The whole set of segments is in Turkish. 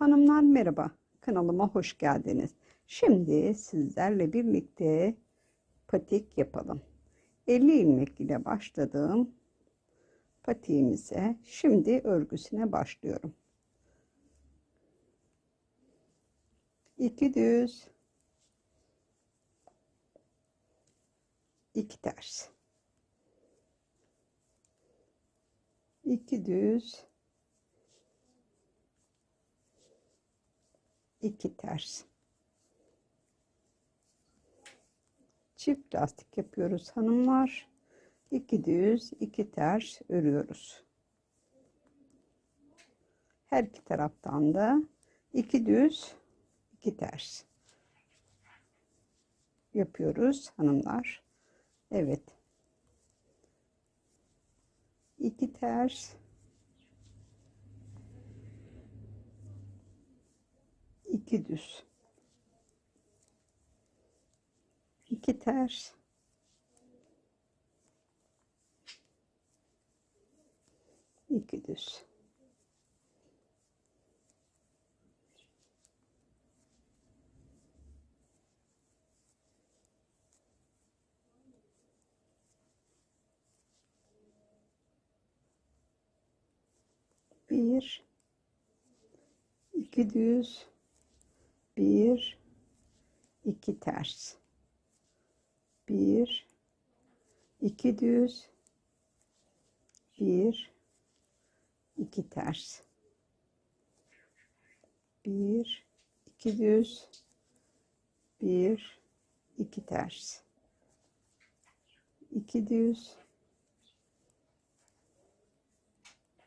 Hanımlar merhaba. Kanalıma hoş geldiniz. Şimdi sizlerle birlikte patik yapalım. 50 ilmek ile başladığım patiğimize şimdi örgüsüne başlıyorum. 2 düz 2 ters 2 düz 2 ters. Çift lastik yapıyoruz hanımlar. 2 düz 2 ters örüyoruz. Her iki taraftan da 2 düz 2 ters yapıyoruz hanımlar. Evet. 2 ters 2 düz. 2 ters. İki düz. Bir. İki düz bir iki ters. Bir iki düz. Bir iki ters. Bir iki düz. Bir iki ters. İki düz.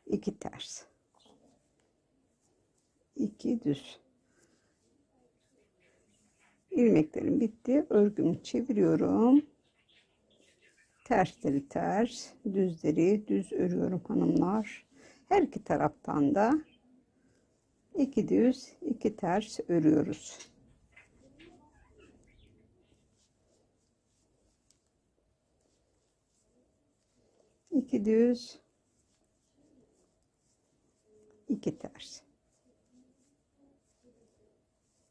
İki ters. 2 düz ilmeklerim bitti. Örgümü çeviriyorum. Tersleri ters düzleri düz örüyorum hanımlar. Her iki taraftan da iki düz iki ters örüyoruz. İki düz iki ters.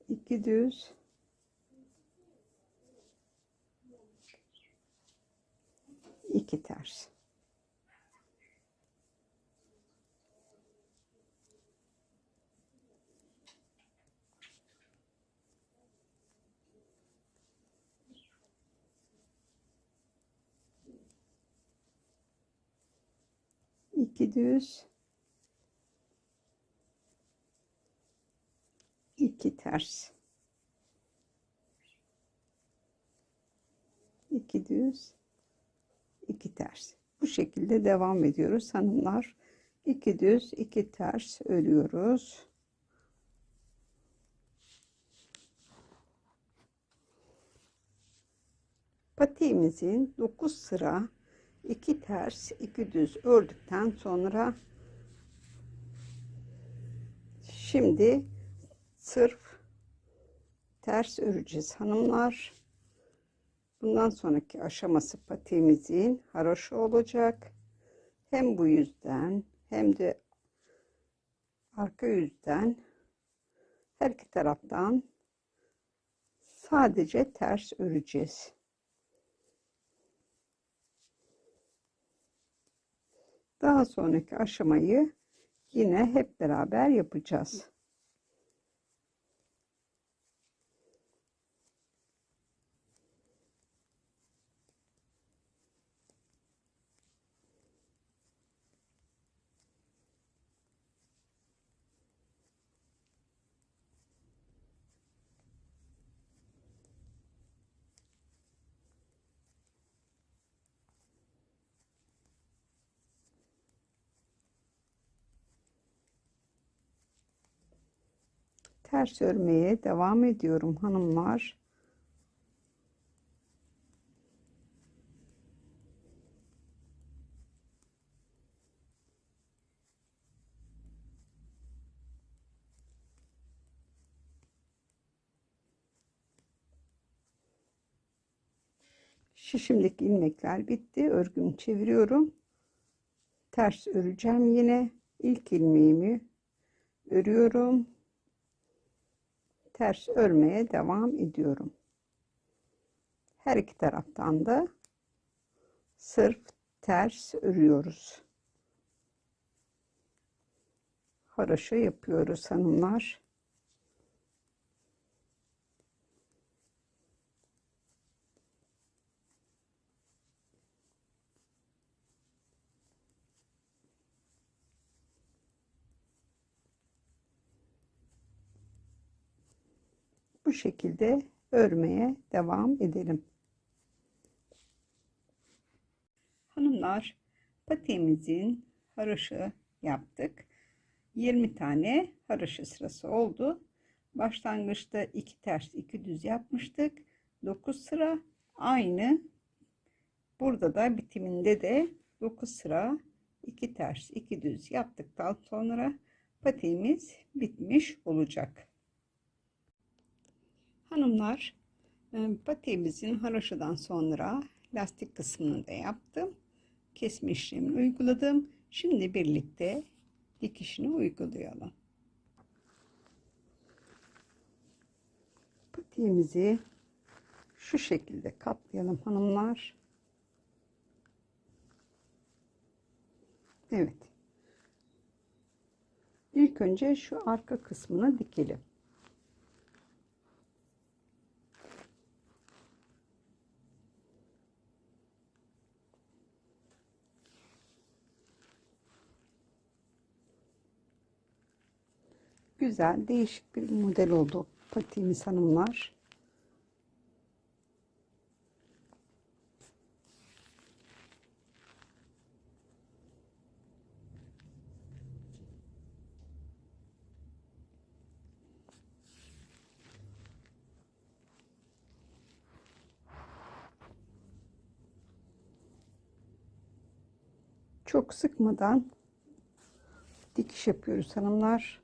İki düz iki ters. İki düz. İki ters. İki düz iki ters. Bu şekilde devam ediyoruz. Hanımlar iki düz iki ters örüyoruz. Patiğimizin 9 sıra iki ters iki düz ördükten sonra şimdi sırf ters öreceğiz hanımlar bundan sonraki aşaması patiğimizin haroşa olacak. Hem bu yüzden hem de arka yüzden her iki taraftan sadece ters öreceğiz. Daha sonraki aşamayı yine hep beraber yapacağız ters örmeye devam ediyorum hanımlar. Şişimdeki ilmekler bitti. Örgümü çeviriyorum. Ters öreceğim yine. ilk ilmeğimi örüyorum ters örmeye devam ediyorum. Her iki taraftan da sırf ters örüyoruz. Haroşa yapıyoruz hanımlar. Bu şekilde örmeye devam edelim. Hanımlar patiğimizin haroşa yaptık. 20 tane haroşa sırası oldu. Başlangıçta 2 ters 2 düz yapmıştık. 9 sıra aynı. Burada da bitiminde de 9 sıra 2 ters 2 düz yaptıktan sonra patiğimiz bitmiş olacak. Hanımlar e, patiğimizin haroşadan sonra lastik kısmını da yaptım. Kesme işlemini uyguladım. Şimdi birlikte dikişini uygulayalım. Patiğimizi şu şekilde katlayalım hanımlar. Evet. İlk önce şu arka kısmını dikelim. Güzel, değişik bir model oldu patiğimiz hanımlar. Çok sıkmadan dikiş yapıyoruz hanımlar.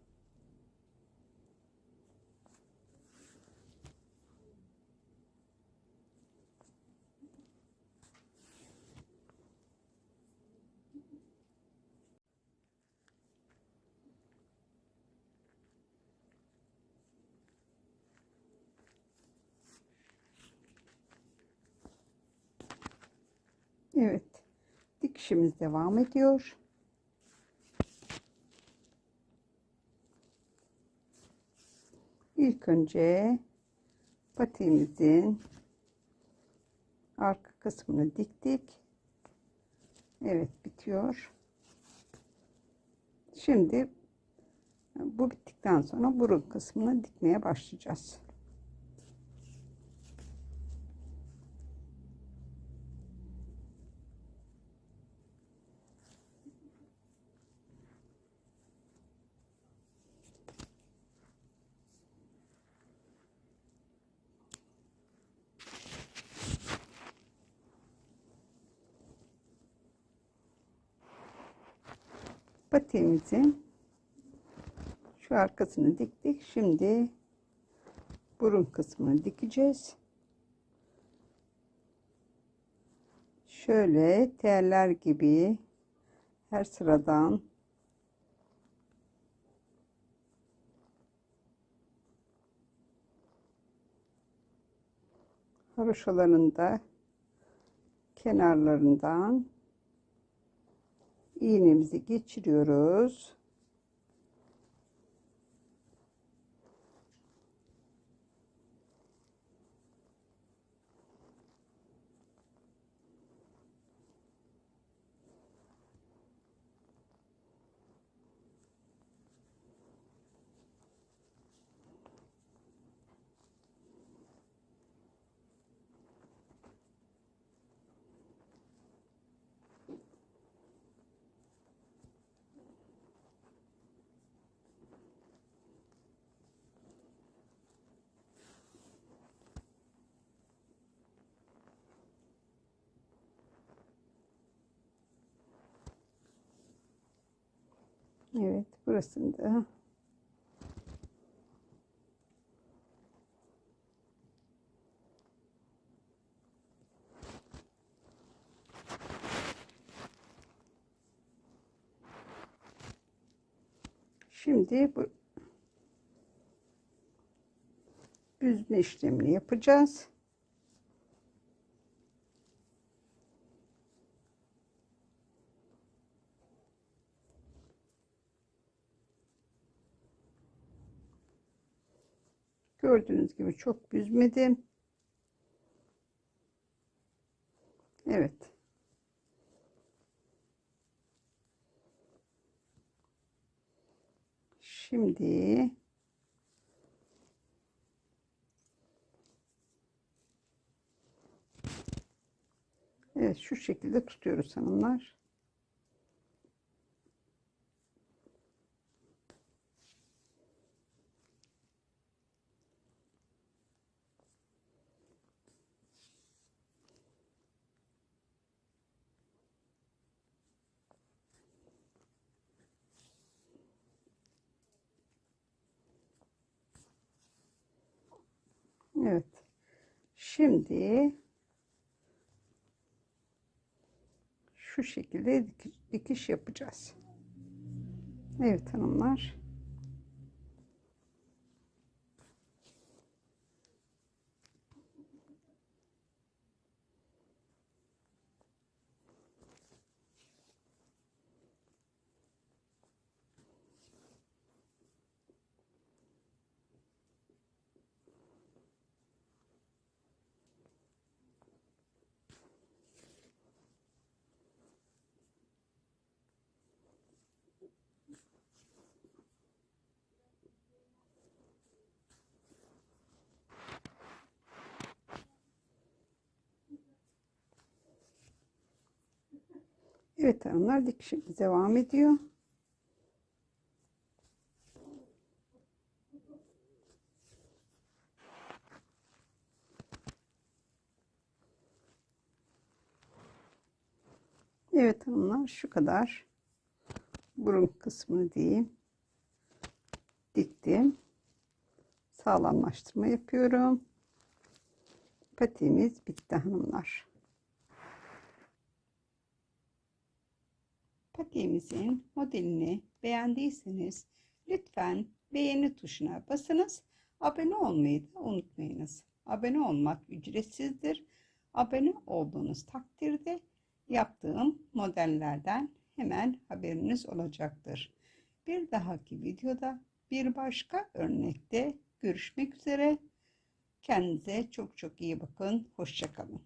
Evet. Dikişimiz devam ediyor. İlk önce patiğimizin arka kısmını diktik. Evet bitiyor. Şimdi bu bittikten sonra burun kısmını dikmeye başlayacağız. Patiğimizin şu arkasını diktik. Şimdi burun kısmını dikeceğiz. Şöyle teller gibi her sıradan haroşalarında kenarlarından iğnemizi geçiriyoruz. Evet burasında Şimdi bu düzme işlemini yapacağız. Gördüğünüz gibi çok büzmedim. Evet. Şimdi Evet şu şekilde tutuyoruz hanımlar. Evet. Şimdi şu şekilde dikiş, yapacağız. Evet hanımlar. Evet hanımlar dikişimiz devam ediyor. Evet hanımlar şu kadar. Burun kısmını diyeyim. Diktim. Sağlamlaştırma yapıyorum. Patiğimiz bitti hanımlar patiğimizin modelini beğendiyseniz lütfen beğeni tuşuna basınız abone olmayı da unutmayınız abone olmak ücretsizdir abone olduğunuz takdirde yaptığım modellerden hemen haberiniz olacaktır. Bir dahaki videoda bir başka örnekte görüşmek üzere. Kendinize çok çok iyi bakın. Hoşçakalın.